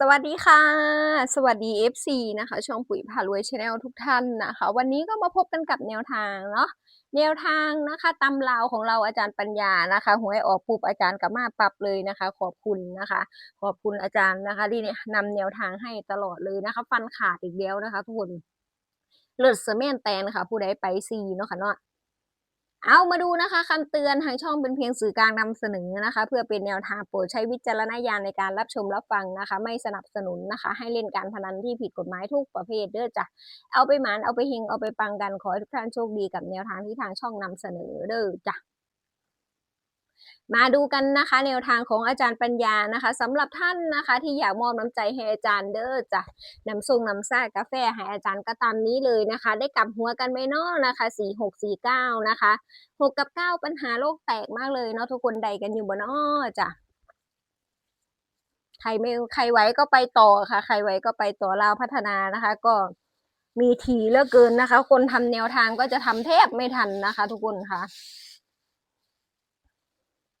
สวัสดีค่ะ สวัสดี FC นะคะ ช่องปุ๋ยพารวยชาแนลทุกท่านนะคะ วันนี้ก็มาพบกันกับแนวทางเนาะแนวทางนะคะตำราวของเราอาจารย์ปัญญานะคะหวยออกปุ๊บอาจารย์ก็มาปรับเลยนะคะ ขอบคุณนะคะ ขอบคุณอาจารย์นะคะ ที่เนี่ยนำแนวทางให้ตลอดเลยนะคะ ฟันขาดอีกแล้วนะคะทุกคนเลิศเสเมนแตนค่ะ ผู้ใดไปซีเนาะค่ะเนาะ เอามาดูนะคะคำเตือนทางช่องเป็นเพียงสื่อกลางนำเสนอนะคะ เพื่อเป็นแนวทางโปรดใช้วิจารณญาณในการรับชมรับฟังนะคะ ไม่สนับสนุนนะคะ ให้เล่นการพนันที่ผิดกฎหมายทุกประเภทเด้อจ้ะเอาไปหมานเอาไปเฮงเอาไปปังกันขอให้ทุกท่านโชคดีกับแนวทางที่ทางช่องนำเสนอเด้อจ้ะ มาดูกันนะคะแนวทางของอาจารย์ปัญญานะคะสำหรับท่านนะคะ ที่อยากมอบน้ำใจให้อาจารย์เด้อจ้ะน้ำส่งน้ำซ่ากาแฟให้อาจารย์ก็ตามนี้เลยนะคะ ได้กลับหัวกันไมเนาะนะคะสี่หกสี่เก้านะคะหกกับเก้าปัญหาโลกแตกมากเลยเนาะทุกคนใดกันอยู่บนอ้อจ้ะใครไม่ใครไหวก็ไปต่อค่ะ ใครไหวก็ไปต่อลาพัฒนานะคะ ก็มีทีเหลือเกินนะคะ คนทำแนวทางก็จะทำแทบไม่ทันนะคะ ทุกคนค่ะ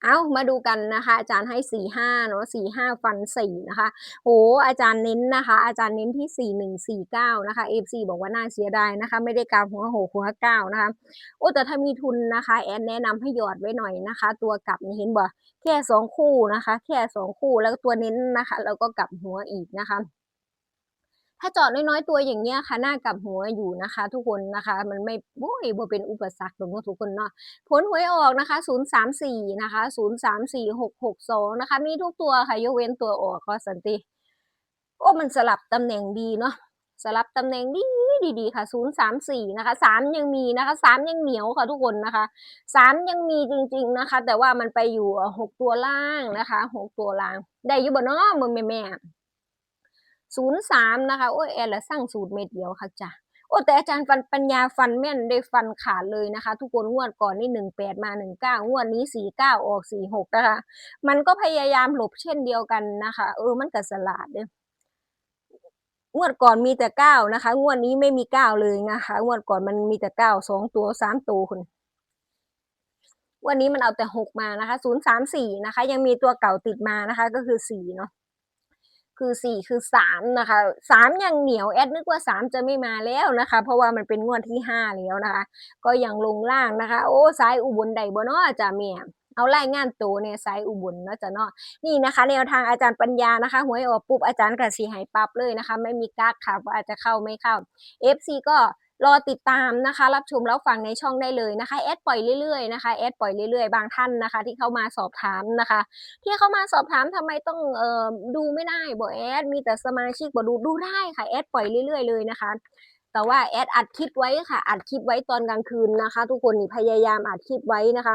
เอามาดูกันนะคะ อาจารย์ให้สี่ห้าเนาะสี่ห้าฟันสี่นะคะโหอาจารย์เน้นนะคะ อาจารย์เน้นที่สี่หนึ่งสี่เก้านะคะเอฟซีบอกว่าน่าเสียดายนะคะ ไม่ได้กาหัวโหหัวเก้านะคะโอ้แต่ถ้ามีทุนนะคะ แอนแนะนำให้หยอดไว้หน่อยนะคะ ตัวกลับเห็นบ่แค่สองคู่นะคะ แค่สองคู่แล้วก็ตัวเน้นนะคะ แล้วก็กลับหัวอีกนะคะ ถ้าจอดน้อยๆตัวอย่างเงี้ยค่ะหน้ากับหัวอยู่นะคะ ทุกคนนะคะ มันไม่โอ้ยบ่เป็นอุปสรรคหรอกเนทุกคนเนาะผลหวยออกนะคะ 034 นะคะ 034662 นะคะ มีทุกตัวค่ะยกเว้นตัวออกก็สันติ โอ้มันสลับตำแหน่งดีเนาะสลับตำแหน่งดีดีดีค่ะ 034 นะคะ 3 ยังมีนะคะ 3 ยังเหนียวค่ะทุกคนนะคะ 3 ยังมีจริง ๆนะคะ แต่ว่ามันไปอยู่ 6 ตัวล่างนะคะ 6 ตัวล่าง ได้อยู่บ่เนาะมึงแม่แม่ ศูนย์สามนะคะโอ้ยแอร์ละสร้างสูตรเม็ดเดียวค่ะจ้ะโอ้แต่อาจารย์ฟันปัญญาฟันแม่นได้ฟันขาดเลยนะคะ ทุกคนงวดก่อนนี่หนึ่งแปดมาหนึ่งเก้างวดนี้สี่เก้าออกสี่หกนะคะมันก็พยายามหลบเช่นเดียวกันนะคะ เออมันก็สลาดเด้งวดก่อนมีแต่เก้านะคะงวดนี้ไม่มีเก้าเลยนะคะงวดก่อนมันมีแต่เก้าสองตัวสามตัวคุณวันนี้มันเอาแต่หกมานะคะศูนย์สามสี่นะคะ ยังมีตัวเก่าติดมานะคะ ก็คือสี่เนาะ คือสี่คือสามนะคะสามยังเหนียวแอดนึกว่าสามจะไม่มาแล้วนะคะ เพราะว่ามันเป็นงวดที่ห้าแล้วนะคะ ก็ยังลงล่างนะคะ โอ้สายอุบลใดบ่เนาะจ้ะเมียเอาไล่งานตัวเนี่ยสายอุบลเนาะจ้ะเนาะนี่นะคะ แนวทางอาจารย์ปัญญานะคะหวยออกปุ๊บอาจารย์กระสีหายปั๊บเลยนะคะ ไม่มีกักค่ะว่าอาจจะเข้าไม่เข้า FC ก็ รอติดตามนะคะ รับชมแล้วฟังในช่องได้เลยนะคะแอดปล่อยเรื่อยๆนะคะแอดปล่อยเรื่อยๆ บางท่านนะคะ ที่เข้ามาสอบถามนะคะ ที่เข้ามาสอบถามทำไมต้องเอ่อดูไม่ได้บอกแอดมีแต่สมาชิกบอกดูดูได้ค่ะแอดปล่อยเรื่อยๆเลยนะคะแต่ว่าแอดอัดคลิปไว้ค่ะอัดคลิปไว้ตอนกลางคืนนะคะ ทุกคนนี่พยายามอัดคลิปไว้นะคะ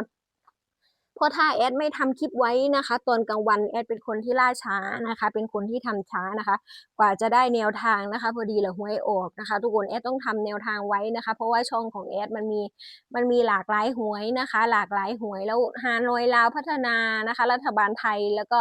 ราะถ้าแอดไม่ทำคลิปไว้นะคะ ตอนกลางวันแอดเป็นคนที่ล่าช้านะคะ เป็นคนที่ทำช้านะคะ กว่าจะได้แนวทางนะคะ พอดีเหลือหวยออกนะคะ ทุกคนแอดต้องทำแนวทางไว้นะคะ เพราะว่าช่องของแอดมันมีมันมีหลากหลายหวยนะคะ หลากหลายหวยแล้วฮานอยลาวพัฒนานะคะ รัฐบาลไทยแล้วก็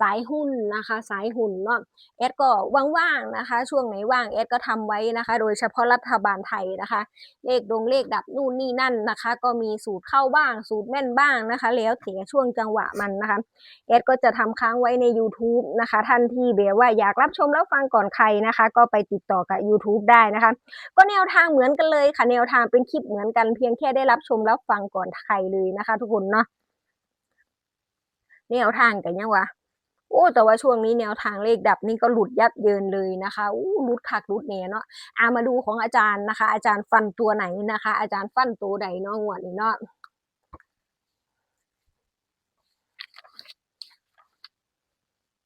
สายหุ้นนะคะ สายหุ้นเนาะแอดก็ว่างๆนะคะ ช่วงไหนว่างแอดก็ทำไว้นะคะ โดยเฉพาะรัฐบาลไทยนะคะ เลขดงเลขดับนู่นนี่นั่นนะคะ ก็มีสูตรเข้าบ้าง สูตรแม่นบ้างนะคะ แล้วแต่ช่วงจังหวะมันนะคะแอดก็จะทำค้างไว้ใน YouTube นะคะ ท่านที่แบบว่าอยากรับชมแล้วฟังก่อนใครนะคะ ก็ไปติดต่อกับ YouTube ได้นะคะ ก็แนวทางเหมือนกันเลยค่ะแนวทางเป็นคลิปเหมือนกันเพียงแค่ได้รับชมแล้วฟังก่อนใครเลยนะคะ ทุกคนเนาะแนวทางกันยังวะโอ้แต่ว่าช่วงนี้แนวทางเลขดับนี่ก็หลุดยับเยินเลยนะคะอู้หลุดคักหลุดเนเนาะอามาดูของอาจารย์นะคะ อาจารย์ฟันตัวไหนนะคะ อาจารย์ฟันตัวใดเนาะงวดนี้เนาะ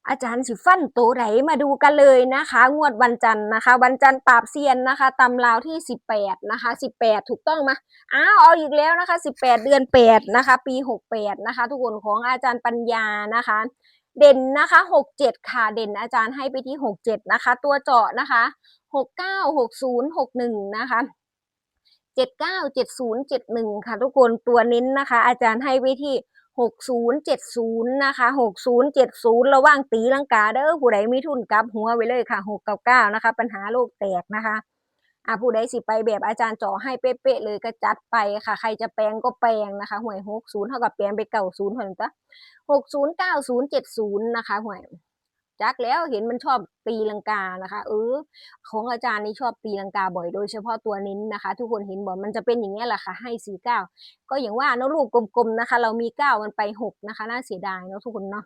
อาจารย์สิฟันตัวไหนมาดูกันเลยนะคะ งวดวันจันทร์นะคะ วันจันทร์ปราบเซียนนะคะตำราวที่สิบแปดนะคะสิบแปดถูกต้องไหมอ้าวเอาอีกแล้วนะคะสิบแปดเดือนแปดนะคะ ปีหกแปดนะคะ ทุกคนของอาจารย์ปัญญานะคะ เด่นนะคะหกเจ็ดค่ะเด่นอาจารย์ให้ไปที่หกเจ็ดนะคะ ตัวเจาะนะคะหกเก้าหกศูนย์หกหนึ่งนะคะเจ็ดเก้าเจ็ดศูนย์เจ็ดหนึ่งค่ะ ทุกคนตัวเน้นนะคะ อาจารย์ให้ไปที่ หกศูนย์เจ็ดศูนย์นะคะหกศูนย์เจ็ดศูนย์ระว่างตีลังกาเด้อผู้ใดมีทุนกลับหัวไว้เลยค่ะหกเก้าเก้านะคะ ปัญหาโลกแตกนะคะอะผู้ใดสิไปแบบอาจารย์จ่อให้เป๊ะๆเลยก็จัดไปค่ะ ใครจะแปลงก็แปลงนะคะ หวยหกศูนย์เท่ากับแปลงไปเก่าศูนย์เท่านั้นจ้ะหกศูนย์เก้าศูนย์เจ็ดศูนย์นะคะหวย จักแล้วเห็นมันชอบตีลังกานะคะ เออ ของอาจารย์นี่ชอบตีลังกาบ่อยโดยเฉพาะตัวนิ้นนะคะ ทุกคนเห็นบอกมันจะเป็นอย่างนี้แหละค่ะให้สี่เก้าก็อย่างว่าเนาะลูกกลมๆนะคะ เรามีเก้ามันไปหกนะคะน่าเสียดายเนาะทุกคนเนาะ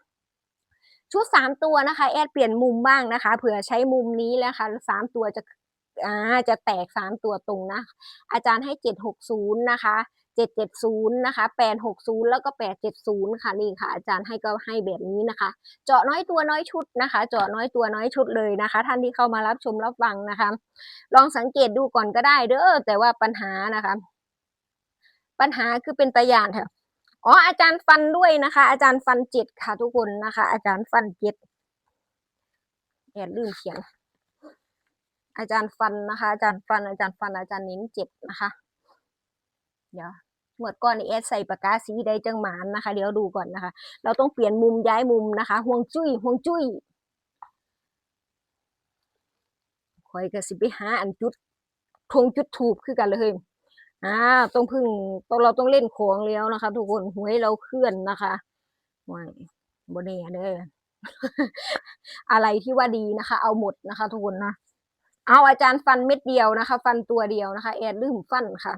ชุดสามตัวนะคะแอดเปลี่ยนมุมบ้างนะคะเผื่อใช้มุมนี้แล้วค่ะสามตัวจะอ่าจะแตกสามตัวตรงนะ อาจารย์ให้เจ็ดหกศูนย์นะคะ เจ็ดเจ็ดศูนย์นะคะแปดหกศูนย์แล้วก็แปดเจ็ดศูนย์ค่ะนี่ค่ะ อาจารย์ให้ก็ให้แบบนี้นะคะ เจาะน้อยตัวน้อยชุดนะคะ เจาะน้อยตัวน้อยชุดเลยนะคะ ท่านที่เข้ามารับชมรับฟังนะคะ ลองสังเกตดูก่อนก็ได้เด้อแต่ว่าปัญหานะคะ ปัญหาคือเป็นตะยานค่ะอ๋ออาจารย์ฟันด้วยนะคะ อาจารย์ฟันเจ็ดค่ะทุกคนนะคะ อาจารย์ฟันเจ็ดแอบลืมเขียนอาจารย์ฟันนะคะ อาจารย์ฟันอาจารย์ฟันอาจารย์เน้นเจ็ดนะคะ เดี๋ยว หมวดก่อนนี่แอดใส่ปากกาสีใดจังหมานนะคะ เดี๋ยวดูก่อนนะคะ เราต้องเปลี่ยนมุมย้ายมุมนะคะห่วงจุ้ยห่วงจุ้ยคอยก็สิไปหาอันจุดทงจุดถูกคือกันเลยอ่าต้องพึ่งต้องเราต้องเล่นของแล้วนะคะ ทุกคนหวยเราเคลื่อนนะคะไม่บนเน่เด้ออะไรที่ว่าดีนะคะ เอาหมดนะคะ ทุกคนนะเอาอาจารย์ฟันเม็ดเดียวนะคะ ฟันตัวเดียวนะคะ แอดลืมฟันค่ะ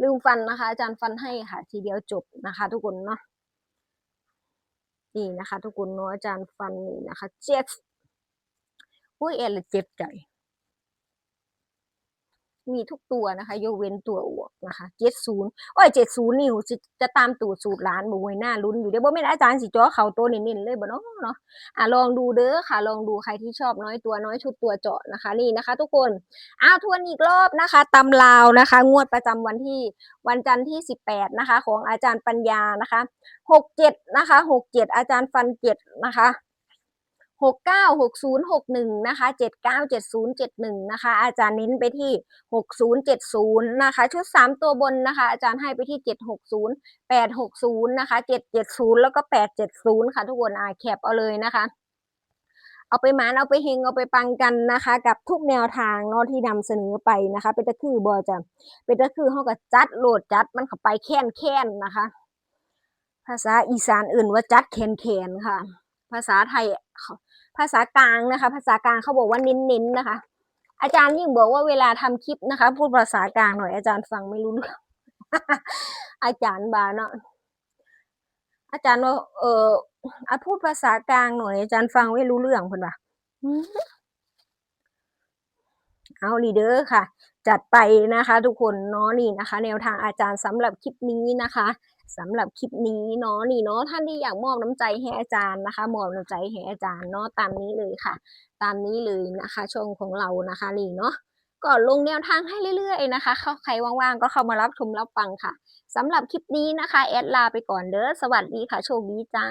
ลืมฟันนะคะ อาจารย์ฟันให้ค่ะ ทีเดียวจบนะคะ ทุกคนเนาะนี่นะคะ ทุกคนเนาะอาจารย์ฟันนี่นะคะเจ็ดอุ้ยเอลเจ็บใจ มีทุกตัวนะคะยกเว้นตัวอวกนะคะเจ็ดศูนย์โอ้ยเจ็ดศูนย์นี่จะจะตามตูดสูตรล้านบ่ไว้หน้าลุ้นอยู่เด้อบ่แม่นอาจารย์สิจ่อเขาตัวเน้นๆเลยบ่เนาะเนาะอะลองดูเด้อค่ะ ลองดูใครที่ชอบน้อยตัวน้อยชุดตัวเจาะนะคะ นี่นะคะ ทุกคนอ้าวทวนอีกรอบนะคะตำลาวนะคะ งวดประจำวันที่วันจันทร์ที่สิบแปดนะคะ ของอาจารย์ปัญญานะคะหกเจ็ดนะคะหกเจ็ดอาจารย์ฟันเจ็ดนะคะ หกเก้าหกศูนย์หกหนึ่งนะคะเจ็ดเก้าเจ็ดศูนย์เจ็ดหนึ่งนะคะ อาจารย์เน้นไปที่หกศูนย์เจ็ดศูนย์นะคะ ชุดสามตัวบนนะคะ อาจารย์ให้ไปที่เจ็ดหกศูนย์แปดหกศูนย์นะคะเจ็ดเจ็ดศูนย์แล้วก็แปดเจ็ดศูนย์ค่ะทุกคนอาแคปเอาเลยนะคะเอาไปหมานเอาไปเฮงเอาไปปังกันนะคะ กับทุกแนวทางเนาะที่นำเสนอไปนะคะ เป็นตะคือบอจะเป็นตะคือเขากับจัดโหลดจัดมันเข้าไปแค้นแค้นนะคะ ภาษาอีสานอื่นว่าจัดแคนแคนค่ะ ภาษาไทย ภาษากลางนะคะ ภาษากลางเขาบอกว่าเน้นๆนะคะ อาจารย์ยิ่งบอกว่าเวลาทำคลิปนะคะ พูดภาษากลางหน่อยอาจารย์ฟังไม่รู้เรื่องอาจารย์บาเนาะอาจารย์ว่าเอออพูดภาษากลางหน่อย อาจารย์ฟังไม่รู้เรื่องเพิ่นว่าอืมเอาลีเดอร์ค่ะ จัดไปนะคะ ทุกคนเนาะนี่นะคะ แนวทางอาจารย์สำหรับคลิปนี้นะคะ สำหรับคลิปนี้เนาะนี่เนาะท่านที่อยากมอบน้ำใจให้อาจารย์นะคะ มอบน้ำใจให้อาจารย์เนาะตามนี้เลยค่ะ ตามนี้เลยนะคะช่องของเรานะคะนี่เนาะก็ลงแนวทางให้เรื่อยๆนะคะเข้าใครว่างๆก็เข้ามารับชมรับฟังค่ะสำหรับคลิปนี้นะคะแอดลาไปก่อนเด้อสวัสดีค่ะ โชคดีจ้า